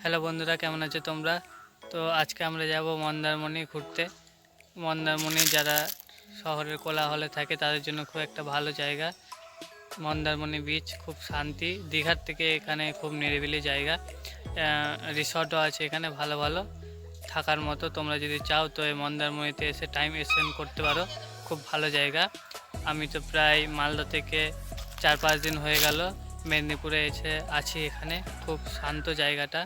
Hello বন্ধুরা, কেমন আছো তোমরা? তো আজকে আমরা যাব মন্দারমণি ঘুরতে। মন্দারমণি যারা শহরের কোলাহলে থাকে, তাদের জন্য খুব একটা ভালো জায়গা। মন্দারমণি বিচ খুব শান্তি। দীঘার থেকে এখানে খুব নিরিবিলি জায়গা। রিসর্টও আছে এখানে ভালো ভালো। থাকার মতো তোমরা যদি চাও তো এই মন্দারমণিতে এসে টাইম স্পেন্ড করতে পারো। খুব ভালো জায়গা। আমি তো প্রায় মালদা থেকে চার পাঁচ দিন হয়ে গেল। মেদিনীপুরে এসে আছি এখানে। খুব শান্ত জায়গাটা।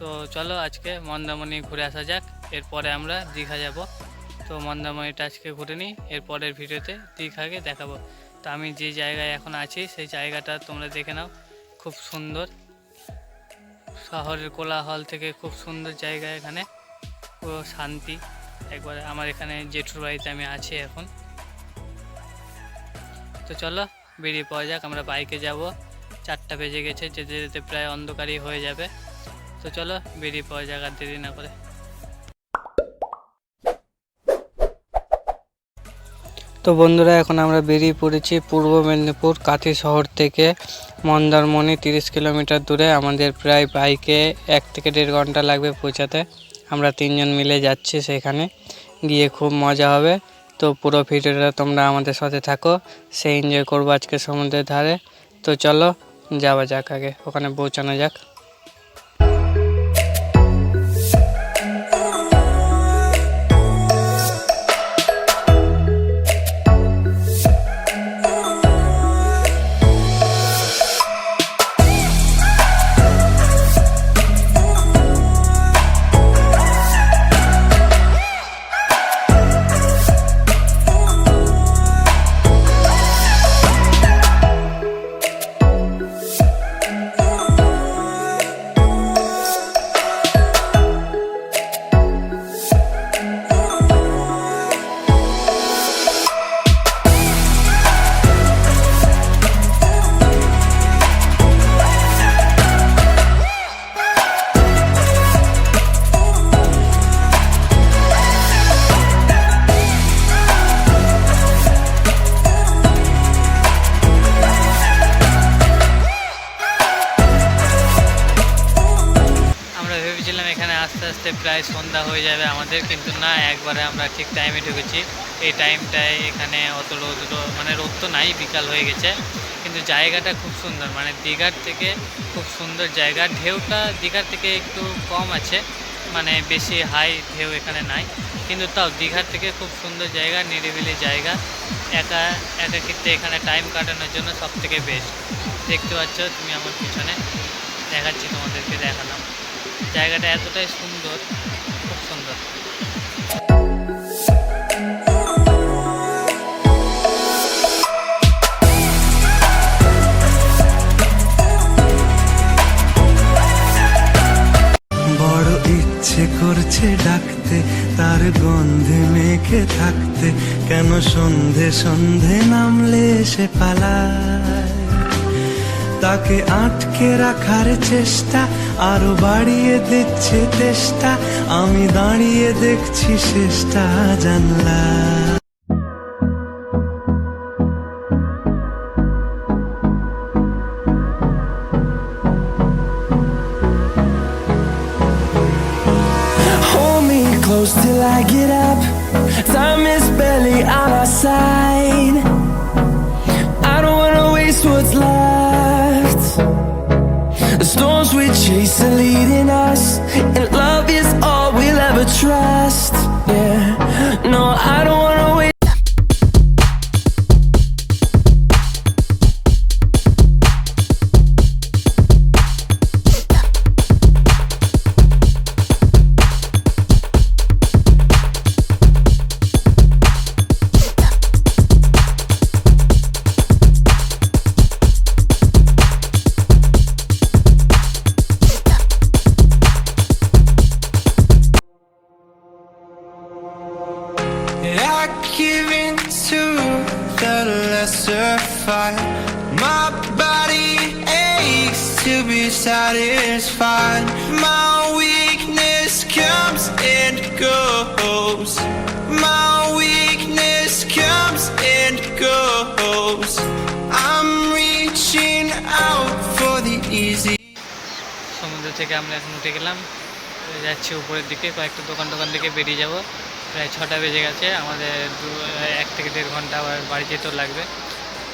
তো চলো আজকে মন্দামণি ঘুরে আসা যাক। এরপরে আমরা দীঘা যাব। তো মন্দারমণিটা আজকে ঘুরে নিই। এরপরের ভিডিওতে দীঘাকে দেখাবো। তো আমি যে জায়গায় এখন আছি, সেই জায়গাটা তোমরা দেখে নাও। খুব সুন্দর। শহরের কোলাহল থেকে খুব সুন্দর জায়গা এখানে। পুরো শান্তি। একবারে আমার এখানে জেঠুর বাড়িতে আমি আছি এখন। তো চলো, বেরিয়ে পাওয়া যাক। আমরা বাইকে যাব। চারটা বেজে গেছে। যেতে যেতে প্রায় অন্ধকারই হয়ে যাবে। তো চলো বেরিয়ে পাওয়া যাক আর দেরি না করে। তো বন্ধুরা, এখন আমরা বেরিয়ে পড়েছি পূর্ব মেদিনীপুর কাঁথি শহর থেকে মন্দারমণি তিরিশ কিলোমিটার দূরে। আমাদের প্রায় বাইকে এক থেকে দেড় ঘণ্টা লাগবে পৌঁছাতে। আমরা তিনজন মিলে যাচ্ছি সেখানে। গিয়ে খুব মজা হবে। তো পুরো ভিডিওটা তোমরা আমাদের সাথে থাকো। সে এনজয় করব আজকে সমুদ্রের ধারে। তো চলো যাওয়া যাক আগে। ওখানে পৌঁছানো যাক। ভেবেছিলাম এখানে আস্তে আস্তে প্রায় সন্ধ্যা হয়ে যাবে, আমাদের কিন্তু না, একবারে আমরা ঠিক টাইমে ঢুকেছি। এই টাইমটায় এখানে অত রোদ মানে রোদ তো নাই, বিকাল হয়ে গেছে। কিন্তু জায়গাটা খুব সুন্দর মানে দীঘার থেকে খুব সুন্দর জায়গা। ঢেউটা দীঘার থেকে একটু কম আছে মানে বেশি হাই ঢেউ এখানে নাই। কিন্তু তাও দীঘার থেকে খুব সুন্দর জায়গা, নিরিবিলি জায়গা। একা একাকিত্বে এখানে টাইম কাটানোর জন্য সব থেকে বেস্ট দেখতে পাচ্ছ, তুমি আমার পিছনে দেখাচ্ছি, তোমাদেরকে দেখালাম। জায়গাটা এতটাই সুন্দর, খুব সুন্দর। করছে ডাকতে, তার গন্ধে মেখে থাকতে, কেন সন্ধে সন্ধে নামলে সে পালায়? তাকে আটকে রাখার চেষ্টা আরো বাড়িয়ে দিচ্ছে চেষ্টা আমি দাঁড়িয়ে দেখছি শেষটা জানলা Hold me close till I get up. Time is barely on our side. I don't wanna waste what's left. are leading us, and love is all we'll ever trust. Yeah, no, I don't wanna wait. I give in to the lesser fight. My body aches to be satisfied. My weakness comes and goes. My weakness comes and goes. I'm reaching out for the easy. সমুদ্র থেকে আমরা এখন উঠে গেলাম তো যাচ্ছি উপরের দিকে কয়েকটা দোকান দোকান থেকে বেরিয়ে যাব প্রায় ছটা বেজে গেছে আমাদের এক থেকে দেড় ঘণ্টা আবার বাড়ি যেতেও লাগবে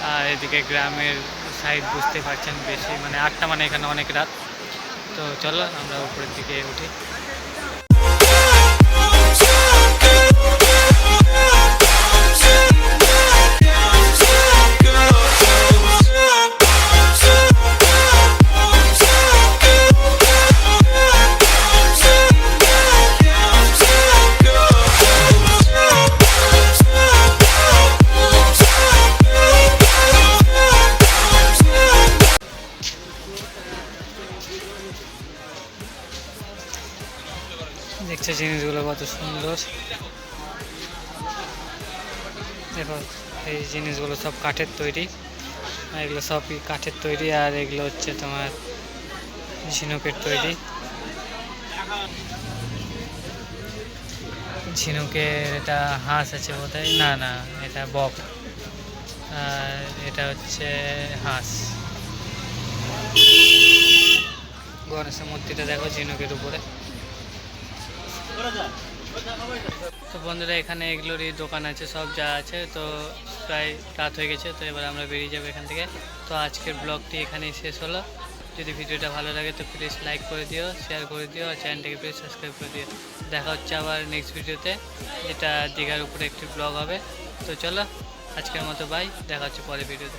আর এদিকে গ্রামের সাইড বুঝতে পারছেন বেশি মানে আটটা মানে এখানে অনেক রাত তো চলো আমরা উপরের দিকে উঠি কত সুন্দর। দেখো এই জিনিসগুলো সব কাঠের তৈরি। এগুলো সবই কাঠের তৈরি, আর এগুলো হচ্ছে তোমার ঝিনুকের তৈরি। ঝিনুকের এটা হাঁস আছে বোধহয়? না না, এটা বক। আর এটা হচ্ছে হাঁস। গণেশের মূর্তিটা দেখো ঝিনুকের উপরে। তো বন্ধুরা, এখানে এগুলোরই দোকান আছে, সব যা আছে। তো প্রায় রাত হয়ে গেছে, তো এবার আমরা বেরিয়ে যাব এখান থেকে। তো আজকের ব্লগটি এখানেই শেষ হলো। যদি ভিডিওটা ভালো লাগে, তো প্লিজ লাইক করে দিও শেয়ার করে দিও, আর চ্যানেলটাকে প্লিজ সাবস্ক্রাইব করে দিও। দেখা হচ্ছে আবার নেক্সট ভিডিওতে। যেটা দীঘার উপরে একটি ব্লগ হবে। তো চলো, আজকের মতো বাই দেখা হচ্ছে পরের ভিডিওতে।